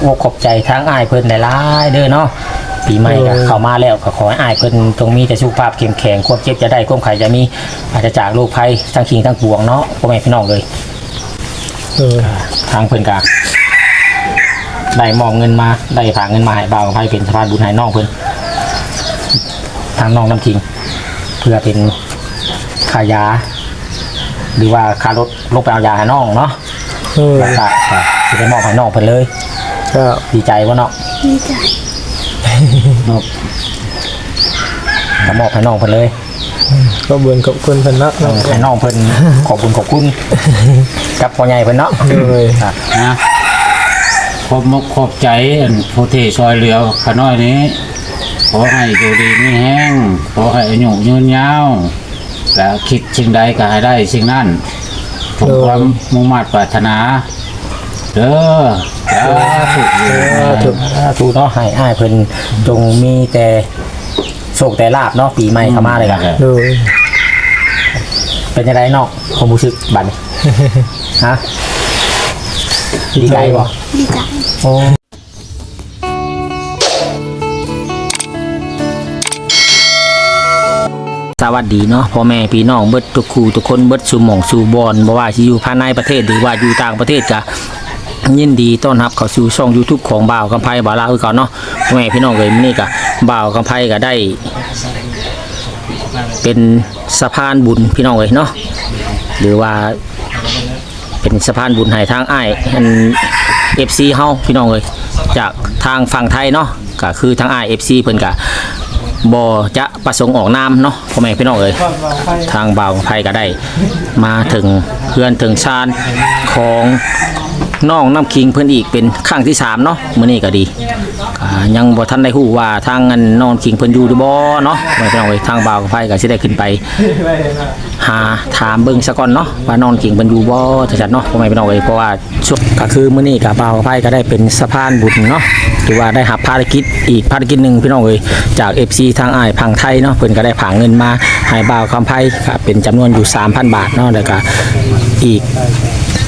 โอ้ขอบใจทั้งอ้ายเพิ่นหลายๆเด้อเนาะปีใหม่ก็เข้ามาแล้วก็ขอให้อ้ายเพิ่นจงมีแต่สุขภาพเข้มแข็งความเจ็บจะได้ความไข้จะมีอาจจะจากโรคภัยทั้งคิงทั้งปวงเนาะพ่อแม่พี่น้องเลยเออทางเพิ่นก็ได้มอบเงินมาได้ฝากเงินมาให้บ่าวกับไผเป็นสะพานบุญให้น้องเพิ่นทางน้องน้ำคิง เพื่อเป็นค่ายา หรือว่าค่ารถลงไปเอายาให้น้องเนาะเออ แล้วก็จะได้มอบให้น้องเพิ่นเลย ก็ดีใจว่าเนาะดีใจมอบก็มอบให้น้องเพิ่นเลยก็เบือนกับคนเพิ่นเนาะน้องให้น้องเพิ่นขอบคุณขอบคุณกับพ่อใหญ่เพิ่นเนาะเลยครับนะขอบมกขอบใจอันผู้ที่ช่วยเหลือขน้อยนี้ ขอให้อยู่ดีไม่แห้งขอให้อายุยืนยาวและคิดสิ่งใดก็ให้ได้สิ่งนั้นผมความมุ่งมั่นปรารถนาเด้อ สาธุอยู่นะถูกถูกเนาะให้อ้ายเพิ่นจงมีแต่โชคแต่ลาบเนาะปีใหม่เข้ามาเลยกันเลยเป็นยังไงเนาะความรู้สึกบัดนี้ ฮะดีใจบ่ดีใจโอ้สวัสดีเนาะพ่อแม่พี่น้องเบิดทุกคู่ทุกคนเบิดสู่หม่องสู่บอนบ่ว่าสิอยู่ภายในประเทศหรือว่าอยู่ต่างประเทศก็ ยินดีต้อนรับเข้าสู่ช่อง YouTube ของบ่าวกำไพบ่าวลาวคือเก่าเนาะแม่พี่น้องเอ้ยมินี้ก็บ่าวกำไพก็ได้ เป็นสะพานบุญพี่น้องเอ้ยเนาะหรือว่าเป็นสะพานบุญให้ทางอ้ายอัน FC เฮาพี่น้องเอ้ยจากทางฝั่งไทยเนาะก็คือทางอ้าย FC เพิ่นก็บ่จะประสงค์ออกนามเนาะพ่อแม่พี่น้องเอ้ยทางบ่าวไทยก็ได้ มาถึงเพื่อนถึงชานของ น้องน้ำคิงเพิ่นอีกเป็นครั้งที่สามเนาะมื้อนี้ก็ดียังบ่ทันได้ฮู้ว่าทางอันน้องคิงเพิ่นอยู่หรือบ่เนาะพ่อแม่พี่น้องเอ้ยทางบ่าวไทยก็สิได้ขึ้นไป หาถามเบิ่งซะก่อนเนาะว่านอนกิ่งบรรยูบ่จัดๆเนาะพ่อแม่พี่น้องเอ้ยเพราะว่าช่วงก็คือมื้อนี้กับบ่าวไผก็ได้เป็นสะพานบุญเนาะหรือว่าได้รับภารกิจอีกภารกิจหนึ่งพี่น้องเอ้ยจาก FC ทางอ้ายพังไทยเนาะเพิ่นก็ได้ผางเงินมาให้บ่าวคำไผก็เป็นจำนวนอยู่ 3,000 บาทเนาะแล้วก็อีก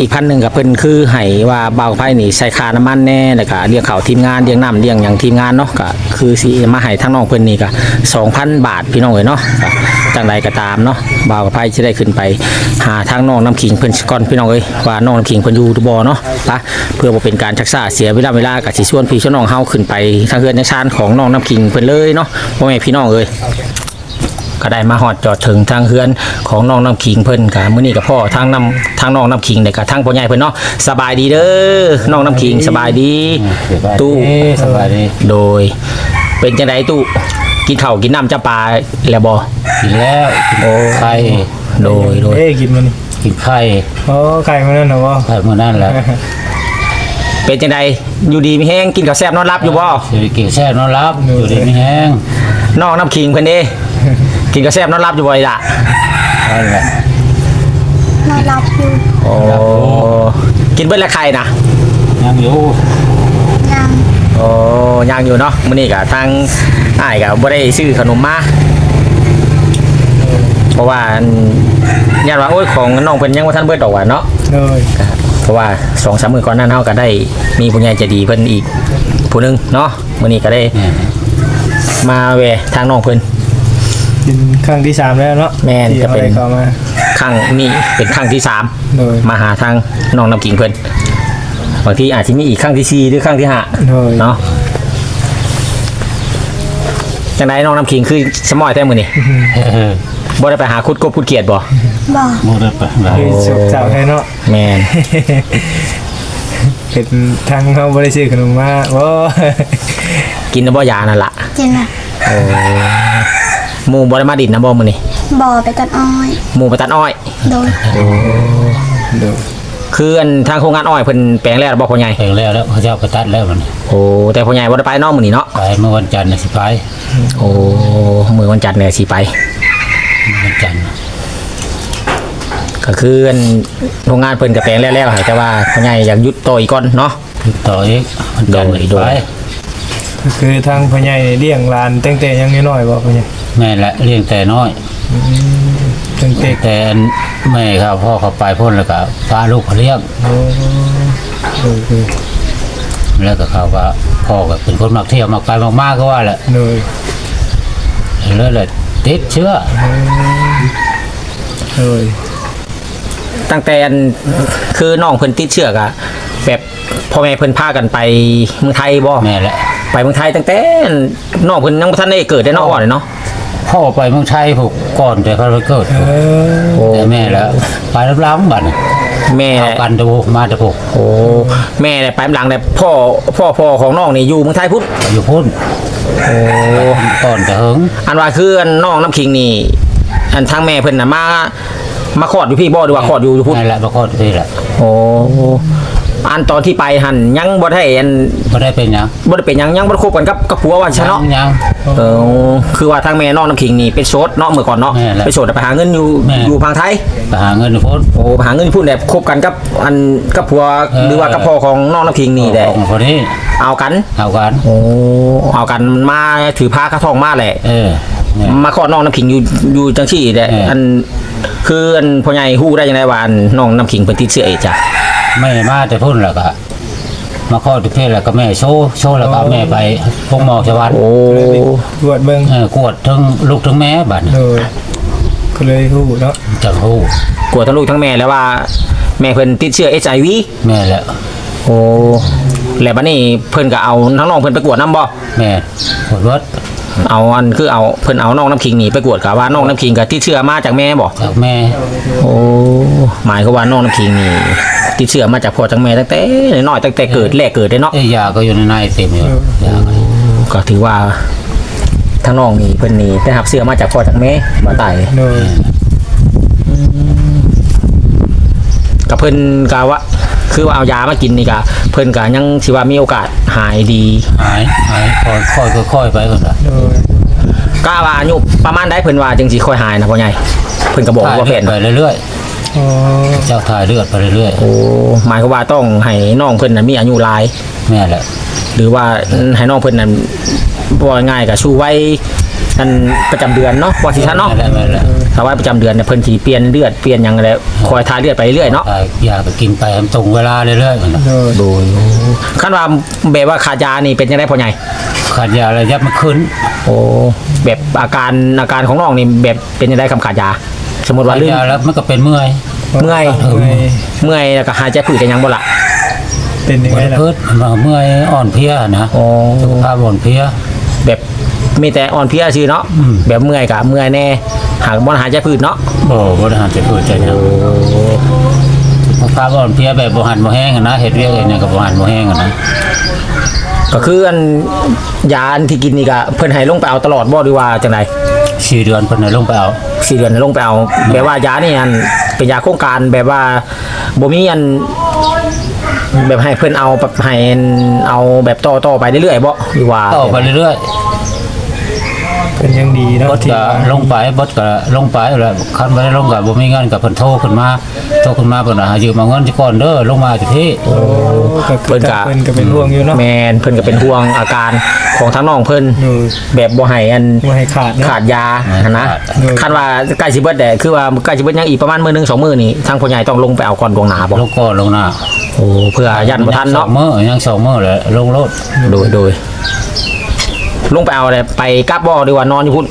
อีกพันหนึ่งกับเพิ่นคือให้ว่าเบาไฟนี่ใส่ค่าน้ำมันแน่แล้วก็เลี้ยงเขาทีมงานเลี้ยงน้ำเลี้ยงอย่างทีมงานเนาะก็คือสิมาให้ทั้งน้องเพิ่นนี่ก็2,000บาทพี่น้องเอ้ยเนาะก็จังใดก็ตามเนาะเบาไฟสิได้ขึ้นไป หาทางน้องน้ำขิงเพิ่นก่อนพี่น้องเอ้ยว่าน้องน้ำขิงเพิ่นอยู่บ่เนาะปะเพื่อบ่เป็นการชักษาเสียเวลาเวลาก็สิชวนพี่ชวนน้องเฮาขึ้นไปทางเฮือนในชานของน้องน้ำขิงเพิ่นเลยเนาะพ่อแม่พี่น้องเอ้ย ก็ได้มาฮอดจอดถึงทางเฮือนของน้องน้ำขิงเพิ่นกะมื้อนี้กับพ่อทางน้ำทางน้องน้ำขิงเนี่ยกะทางพ่อใหญ่เพิ่นเนาะสบายดีเด้อน้องน้ำขิงสบายดี ตู้สบายดีโดย เป็นจังไดตู้กินข้าวกินน้ำจะปลาแล้วบ่กินแล้วกินโอ้ไข่โดยโดยเอ้ยกินมันนี่กินไข่โอ้ไก่มันนั่นเหรอวะไข่มื้อนั้นแหละเป็นจังไดอยู่ดีมีแห้งกินข้าวแซ่บนอนรับอยู่บ่สิไปกินแซ่บนอนรับอยู่ดีไม่แห้งน้องน้ำขิงเพิ่นเด้ กินข้าวแซ่บนอนรับอยู่บ่อีล่ะนั่นแหละนอนรับอยู่โอ้กินเบิดละไข่นะยังอยู่ยังโอ้ยังอยู่เนาะมื้อนี้ก็ทางอ้ายก็บ่ได้ซื้อขนมมาเพราะว่าอันญาติว่าโอ้ยของน้องเพิ่นยังบ่ทันเบิดดอกว่าเนาะเลยเพราะว่า2 3มื้อก่อนหนั้นเฮาก็ได้มีผู้ใหญ่ใจดีเพิ่นอีกผู้หนึงเนาะมื้อนี้ก็ได้เนี่ยมาแวะทางน้องเพิ่น กินครั้งที่สามแล้วเนาะแม่นที่จะเป็นอาไว้เข้ามาครั้งนี้เป็นครั้งที่สามเลยมาหาทางน้องน้ำกิ่งเพิ่นบางทีอาจจะมีอีกครั้งที่สี่หรือครั้งที่ห้าเลยเนาะจังไดน้องน้ำขิงคือสมอยแท้มือนี่เออบ่ได้ไปหาคุดกบคุดเกียดบ่บอกบ่ได้ไปไหนคือสุกเจ้าให้เนาะ แมนเป็นทางเขาบริสุทธิ์ขนมมาโอ้ กินแล้วบ่ยานั่นล่ะเจนนะ โอ้ หมู่บ่ได้มาดินนะบ่มื้อนี่บอไปตัดอ้อย หมู่ไปตัดอ้อย โดยเดี๋ยวคืออันทางโครงงานอ้อยเพิ่นแปลงแล้วบ่พ่อใหญ่แพงแล้วแล้วเขาจะเอาไปตัดแล้วมันโอ้แต่พ่อใหญ่บ่ได้ไปเนาะมื้อนี้เนาะไปเมื่อวันจันทร์น่ะสิไปโอ้มื้อวันจันทร์เนี่ยสิไปวันจันทร์ก็คืออันโรงงานเพิ่นก็แปลงแล้วแล้วให้แต่ว่าพ่อใหญ่อยากหยุดต่ออีกก่อนเนาะ ติดต่ออีกวันจันทร์โดยสิโดไปยก็คือทางพ่อใหญ่เลี้ยงหลานตั้งแต่ยังน้อยๆบ่พ่อใหญ่ แม่นแหละเลี้ยงแต่น้อยตั้งแต่แต่แม่ครับพ่อเขาไปพ่นแล้วก็พาลูกเขาเลี้ยงโอ้โอเคแล้วก็เขาว่าพ่อก็เป็นคนมักเที่ยวมักไปมักมาก็ว่าแหละโดยแล้วเลยติดเชื้อโดยตั้งแต่อันคือน้องเพิ่นติดเชื้อกะแบบพ่อแม่เพิ่นพากันไปเมืองไทยบ่แม่แหละไปเมืองไทยตั้งแต่น้องเพิ่นยังบ่ทันได้เกิดได้เนาะอ่อนเนาะ พ่อไปเมืองไทยผูกก่อนแต่เขาไปเกิดเออแต่แม่แล้วไปรับล้างบัดนี้แม่เอากันตะโวมาตะพกโอ้แม่เนี่ยไปหลังแต่พ่อพ่อพ่อของน้องนี่อยู่เมืองไทยพุทธอยู่พุ่นโอ้ก่อนแต่เฮิงอันว่าคืออันน้องน้ำคิงนี่ อันทางแม่เพิ่นน่ะมามาคลอดอยู่พี่บ่หรือว่าคลอดอยู่อยู่พุทธนั่นแหละมาคลอดที่แหละโอ้ อันตอนที่ไปหันยังบ่ได้อันบ่ได้เป็นหยังบ่ได้เป็นหยังยังบ่ได้คบกันกับกับผัวว่าซะเนาะยัง เออคือว่าทางแม่น้องน้ำคิงนี่เป็นโสดเนาะเมื่อก่อนเนาะแม่แหละเป็นโสดแต่ไปหาเงินอยู่แม่ อยู่พังไทยไปหาเงินอยู่พุ่นโอ้ไปหาเงินอยู่พุ่นแบบคบกันกับอันกับผัวเออ หรือว่ากับพ่อของน้องน้ำคิงนี่แหละของคนนี้เอากันเอากัน โอ้เอากันมาถือผ้าข้าทองมาแหละ เออ เนี่ยมาขอน้องน้ำขิงอยู่อยู่จังซี่แหละเอออัอันคืออันพ่อใหญ่ฮู้ได้ยังไงว่าอันน้องน้ำขิงเป็นติดเชื้อเอดส์จ้ะแม่มาแต่พุ่นแล้วก็มาคลอดที่เพศแล้วก็แม่โชว์โชว์แล้วก็เอาแม่ไปพงหมอชวันโอ้เลยไปตรวจเบิ่งเออกวดทั้งลูกทั้งแม่บัดนี้โดยก็เลยฮู้เนาะจังฮู้กลัวทั้งลูกทั้งแม่แล้วว่า แม่เพิ่นติดเชื้อ HIV แม่แหละโอ้แล้วบัดนี้เพิ่นก็เอาทั้งน้องเพิ่นไปกวดน้ำบ่แม่ปวดรถ เอาอันคือเอาเพิ่นเอาน้องน้ำขิงนี่ไปกวดกะว่าน้องน้ำขิงก็ติดเชื้อมาจากแม่บ่จากแม่โอ้หมายก็ว่าน้องน้ำขิงนี่ติดเชื้อมาจากพ่อจากแม่ตั้งแต่น้อยๆตั้งแต่เกิดแรกเกิดได้เนาะเอ้ยยาก็อยู่ในในเต็มอยู่ยาก็ก็ถือว่าทั้งน้องนี่เพิ่นนี่ได้รับเสื้อมาจากพ่อจากแม่มาตายโดยกับเพิ่นกะว่า คือว่าเอายามากินนี่กะเพิ่นกะยังสิว่ามีโอกาสหายดีหายหายค่อยค่อยค่อยๆไปก่อนละโดยกะว่าอายุประมาณได้เพิ่นว่าจึงสิค่อยหายนะพ่อใหญ่เพิ่นก็บอกถ่ายว่าเลืเพิ่อดนไปเรื่อยอ๋อๆเจ้าถ่ายเลือดไปเรื่อยโอ้หมายความว่าต้องให้น้องเพิ่นน่ะมีอายุหลายๆแม่แหละหรือว่าให้น้องเพิ่นนั้นว่าง่ายก็ชูไว้อันประจำเดือนเนาะว่าสิซะเนาะ แม่แหละแม่แหละถ้าไว้ประจำเดือนเนี่ยเพิ่นสิเปลี่ยนเลือดเปลี่ยนหยังแล้วคอยทาเลือดไปเรื่อยๆเนาะถ่ายยาก็กินไปให้มันตรงเวลาเรื่อยๆมันน่ะโดยโดยขั้นว่าแบบว่าขาดยานี่เป็นยังไงพ่อใหญ่ขาดยาระยับมันขึ้นโอ้แบบอาการอาการของน้องนี่แบบเป็นยังไงคำขาดยา สมมติว่าขาดลื่นยาแล้วมันก็เป็นเมื่อย เมื่อยเมื่อย เมื่อยแล้วก็หายใจผืดจะยังบ่ละเป็นยังปวไงดล่ะพืชมันก็เมื่อยอ่อนเพลียนะโอ้สุขภาพอ่อนเพลียแบบ มีแต่อ่อนเพลียซื่อเนาะอืมแบบเมื่อยกับเมื่อยแน่หากบ่หายใจผืดเนาะโอ้บริหารจะพืชใจเนี่ยสุขภาพอ่อนเพลียแบบบริหารบ่แห้งอะนะเห็ดเรียกเองเนี่ยกับบริหารบ่แห้งอะนะก็คืออันยาอันที่กินนี่ก็เพิ่นให้ลงไปเอาตลอดบ่หรือว่าจังไดสี่เดือนเพิ่นให้ลงไปเอาสี่เดือนให้ลงไปเอาแบบว่ายานี่อันเป็นยาโครงการแบบว่าบ่มีอันแบบให้เพิ่นเอาแบบให้เอาแบบต่อต่อไปเรื่อยๆบ่หรือว่าต่อไปเรื่อย เป็นยังดีๆเนาะบดที่ก็ลงไปบดก็ลงไปแล้วคันบ่ได้ลงก็บ่มีเงินก็เพิ่นโทรขึ้นมาโทรขึ้นมาเพิ่นว่าให้ยืมเอาเงินสิก่อนเด้อลงมาจากที่โอ้ก็คือเพิ่นก็ เพิ่นก็เป็นห่วงอยู่เนาะแมนเพิ่นก็เป็นห่วงอาการของทั้งน้องเพิ่นโดยแบบบ่ให้อันบ่ให้ขาดเนาะ ขาดยาหั้นนะเออ คันว่าใกล้สิเบิดแต่คือว่าใกล้สิเบิดยังอีกประมาณมื้อหนึงสองมื้อนี่ทางพ่อใหญ่ต้องลงไปเอาก่อนดวงหนาบ่ลงก่อนลงหน้าโอ้เพื่อยันบ่ทันสอเนาะงมื้อยังสองมื้อเลยลงรถโดยโดย ลงไปเอาอะไรไปกลับบ่ดีกว่านอนอยู่พุ่น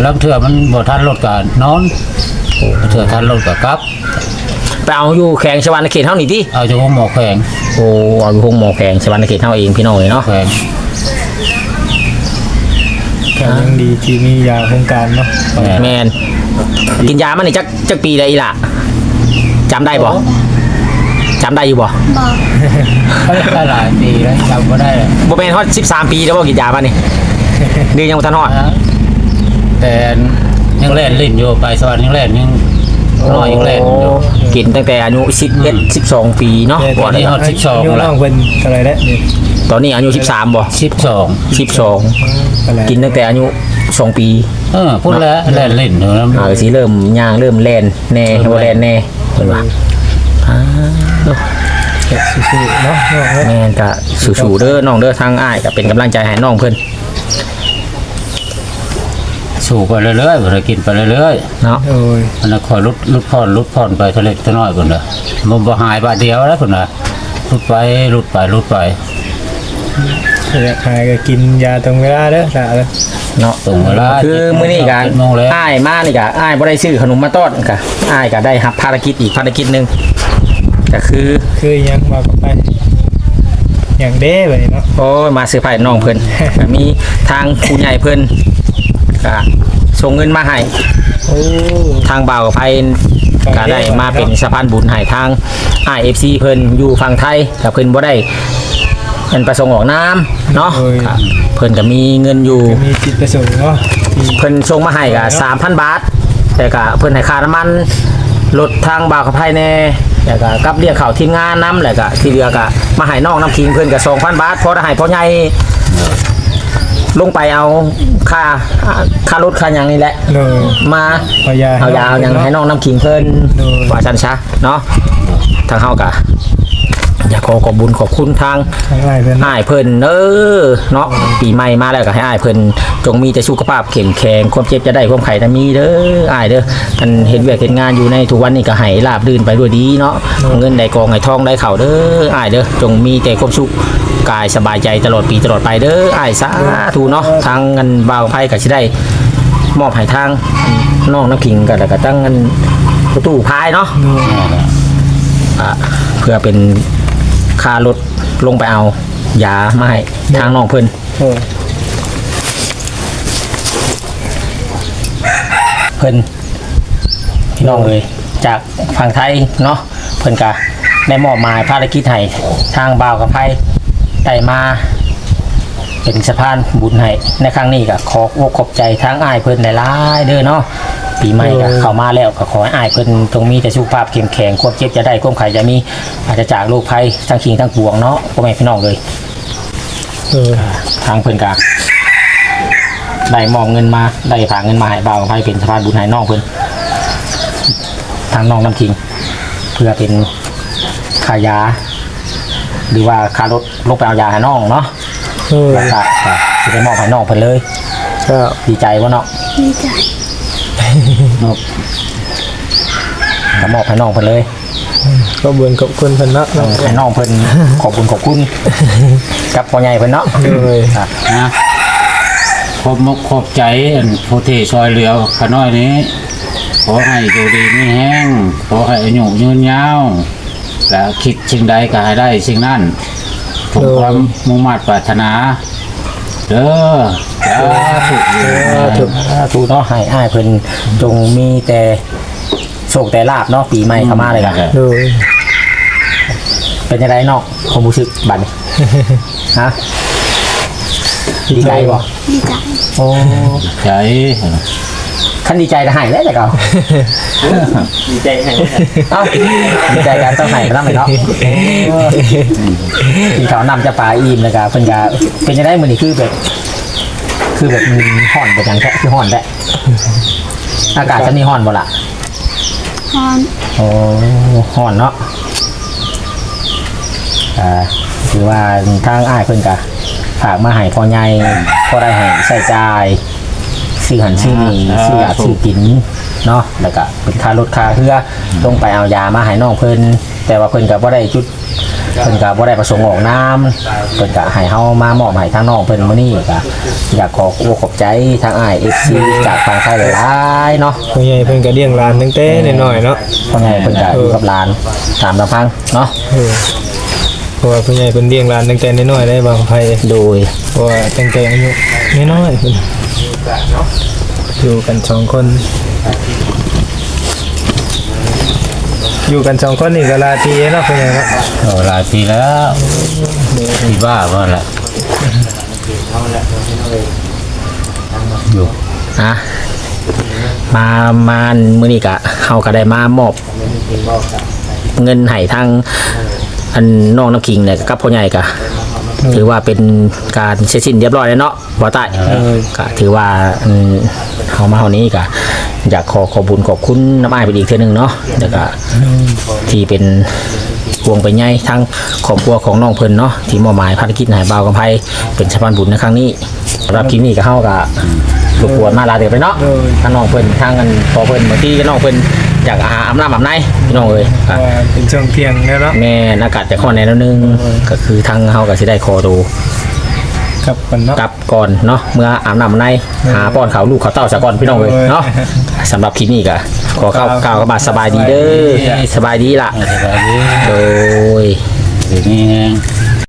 แล้วเทื่อมันบ่ทันรถก็นอนเทื่อทันรถก็กลับ ไปเอาอยู่แขวงชวานเขตเฮานี่ติเอาจากห้องหมอแขวงโอ้เอาอยู่ห้องหมอแขวงชวานเขตเฮาเองพี่น้องเอ้ยเนาะแขวงก็ยังดีที่มียาโครงการเนาะแม่นกินยามานี่จักจักปีได้อีหล่ะจำได้บ่ จำได้อยู่บ่บอกได้หลายปีแล้วจำบ่ได้เลยบ่แม่นฮอด13 ปีแล้วบ่กินยามานี่เดือนยังบ่ทันฮอดแต่ยังเล่นลิ้นอยู่ไปสวรรค์ยังเล่นยังน้อยยังเล่นอยู่กินตั้งแต่อายุ11 12 ปีเนาะแต่บ่ตอนได้นี้ฮอด12ยุ่งแล้วน้องเพิ่นเท่าไหร่แล้วนี่ตอนนี้อายุ13บ่สิบสอง12เท่าไหร่กินตั้งแต่อายุ2ปี เออพูดแล้วเล่นลิ้นอยู่แล้วอ่าสิเริ่มย่างเริ่มแล่นแน่บ่แล่นแน่เพิ่นว่า อ่าโอ้แกะสู้ๆเนาะน้องเนาะแม่นก็สู้ๆเด้อน้องเด้อทางอ้ายก็เป็นกำลังใจให้น้องเพิ่นสู่ไปเรื่อยๆบ่ได้กินไปเรื่อยเนาะโอ้ยๆมันก็คอยลดลดผ่อนลดผ่อนไปเท่าเล็กเท่าน้อยพุ่นน่ะมันบ่หายบาทเดียวแล้วพุ่นน่ะลดไปลดไปลดไปอยากหายก็กินยาตรงเวลาเด้อสาเด้อเนาะ ตรงเวลาคือมื้อนี้กันเจ็ดโมงแล้วอ้ายมานี่กะอ้ายบ่ได้ซื้อขนมมาต้อนกะอ้ายก็ได้รับภารกิจอีกภารกิจหนึง ก็คือคือยังว่ากันไปอย่างเด้บัดนี้เนาะโอ้ยมาซื้อไผ่น้องเพิ่นก็มีทางผู้ใหญ่เพิ่นก็ส่งเงินมาให้โอ้ทางบ่าวกับไผ่ก็ได้มาเป็นสะพานบุญให้ทาง IFC เพิ่นอยู่ฝั่งไทยก็เพิ่นบ่ได้เพิ่นประสงค์ออกน้ำเนาะก็เพิ่นก็มีเงินอยู่ก็มีจิตประสงค์เนาะที่เพิ่นส่งมาให้ก็3,000 บาท แต่ก็เพิ่นให้ค่าน้ำมันรถทางบ่าวกับไผ่แน่ แล้วก็กับเรียกเขาทีมงานนํแล้วก็ที่เหลือก็มาให้น้องน้ำคิงเพิ่นก็2,000บาทพอได้ให้พ่อใหญ่ลงไปเอาค่าค่ารถค่าหยังนี่แหละโดยมาเอายาเอายาวยังให้น้องน้ำขิงเพิ่นโดยว่าชันชะเนาะทางเฮากะ อยากขอขอบบุญขอบคุณทางทางไลน์เพิ่นอ้ายเพิ่นเออเนาะปีใหม่มาแล้วก็ให้อ้ายเพิ่นจงมีแต่สุขภาพเข้มแข็งความเจ็บจะได้ความไข้จะมีเด้ออ้ายเด้อกันเฮ็ดเวียกเฮ็ดงานอยู่ในทุกวันนี้ก็ให้ราบรื่นไปด้วยดีเนาะเงินได้กองให้ทองได้เข่าเด้ออ้ายเด้อจงมีแต่ความสุขกายสบายใจตลอดปีตลอดไปเด้ออ้ายสาธุเนาะทางเงินบ่าวไพ่ก็สิได้มอบให้ทางน้องน้ำขิงกันแล้วก็ตั้งเงินประตูพายเนาะอะเพื่อเป็น ค่ารถลงไปเอายามาให้ทางน้องเพิ่นโอ้เพิ่นพี่น้องเลยจากฝั่งไทยเนาะเพิ่นก็ได้มอบหมายภารกิจให้ทางบ่าวกับไพ่ได้มาเป็นสะพานบุญให้ในครั้งนี้ก็ขอบอกขอบใจทั้งอ้ายเพิ่นหลายๆเด้อเนาะ ปีใหม่ก็เข้ามาแล้วก็ขอให้อ้ายเพิ่นตรงมีแต่สุขภาพเข้มแข็งความเจ็บจะได้ความไข้จะมีอาจจะจากโรคภัยทั้งคิงทั้งปวงเนาะพ่อแม่พี่น้องเลยเออทางเพิ่นก็ได้มอบเงินมาได้ฝากเงินมาให้บ่าวกับไผเป็นสะพานบุญให้น้องเพิ่นทางน้องน้ำคิง เพื่อเป็นค่ายา หรือว่าค่ารถลงไปเอายาให้น้องเนาะเออแล้วก็ก็สิได้มอบให้น้องเพิ่นเลย ก็ดีใจวะเนาะดีใจ นกก็มอบให้น้องเพิ่นเลยก็บุญขอบคุณเพิ่นเนาะเออให้น้องเพิ่นขอบคุณขอบคุณกับพ่อใหญ่เพิ่นเนาะเลยครับนะขอบมกขอบใจอันผู้ที่ซอยเหลือขาน้อยนี้ ขอให้อยู่ดีไม่แห้ง ขอให้อายุยืนยาวและคิดสิ่งใดก็ให้ได้สิ่งนั้นถูกความมุ่งมั่นปรารถนาเด้อ สาธุถูกถูกเนาะให้อ้ายเพิ่นจงมีแต่โชคแต่ลาบเนาะปีใหม่เข้ามาเลยกันโดยเป็นยังไงเนาะความรู้สึกบัดนี้ฮะดีใจบ่ดีใจโอ้ใจคันดีใจก็ให้แล้วแต่เก่าดีใจแห่งเอ้าดีใจกันต้องให้กันไปเนาะที่เขานำจะปลาอิ่มเลยครับเพิ่นก็เป็นยังไงมื้อนี้คือแบบ คือแบบมันห่อนไปจังแท้คือห่อนแท้อากาศจะมีห่อนบ่ล่ะฮอนโอ้ห่อนเนาะอ่าคือว่าทางอ้ายเพิ่นก็ฝากมาให้พ่อใหญ่พอได้ให้ใช้จ่ายซื้อหันซื้อนี่ซื้อยาซื้อกินเนาะแล้วก็เป็นค่ารถค่าเรือลงไปเอายามาให้น้องเพิ่นแต่ว่าเพิ่นก็บ่ได้จุด เพิ่นก็บ่ได้ประสงค์ออกน้ำเพิ่นก็ให้เฮามามอบให้ทางน้องเพิ่นมื้อนี้ก็อยากขอขอบใจทางอ้าย FC จากทางไทยหลายๆเนาะผู้ใหญ่เพิ่นก็เลี้ยงหลานตั้งแต่น้อยๆเนาะพ่อใหญ่เพิ่นก็อยู่กับหลานตามลำพังเนาะเออเพราะว่าผู้ใหญ่เพิ่นเลี้ยงหลานตั้งแต่น้อยๆได้บางไผโดยเพราะว่าตั้งแต่อายุน้อยๆเพิ่นอยู่กันสองคน อยู่กันสองคนนี่ก็ลาตีเนาะผู้ใหญ่เนาะโอ้หลายปีแล้วที่บ้าว่าละอยู่อะมามามื้อนี้ก็เฮาก็ได้มามอบเงินให้ทางอันน้องน้ำคิงเนี่ยกับพ่อใหญ่ก็ถือว่าเป็นการเสร็จสิ้นเรียบร้อยแล้วเนาะบ่ใต้ก็ถือว่าอืม เฮามาเฮานี้ก็อยากขอขอบคุญขอบคุณน้ำอ้ายไปอีกเทื่อหนึงเนาะแล้วก็ที่เป็นห่วงไปใหญ่ทั้งครอบครัวของน้องเพิ่นเนาะที่มอบหมายภารกิจให้บ่าวกำไพเป็นสะพานบุญในครั้งนี้สำหรับคลิปนี้ก็เฮาก็รบกวนมาลาเดือไปเนาะทางน้องเพิ่นทางกันพอเพิ่นบางทีก็น้องเพิ่นอยากอาหารอาบน้ำอาบในพี่น้องเอ้ยเพอะราะว่าเป็นช่วงเที่ยงแล้วเนาะแม่นอากาศจะค่อนแน่นอนนึงก็คือทางเฮาก็สิได้คอดู กับกันเนาะ กลับก่อนเนาะเมื่ออาบน้ำในหาป้อนเขาวลูกเขาวเต้าซะก่อนพี่น้องเลยเนาะสำหรับคลิปนี้ก็ขอเข้ากล่าวกับมาสบายดีเด้อสบายดีล่ะสบายดีโดย เดี๋ยวนี้แห้ง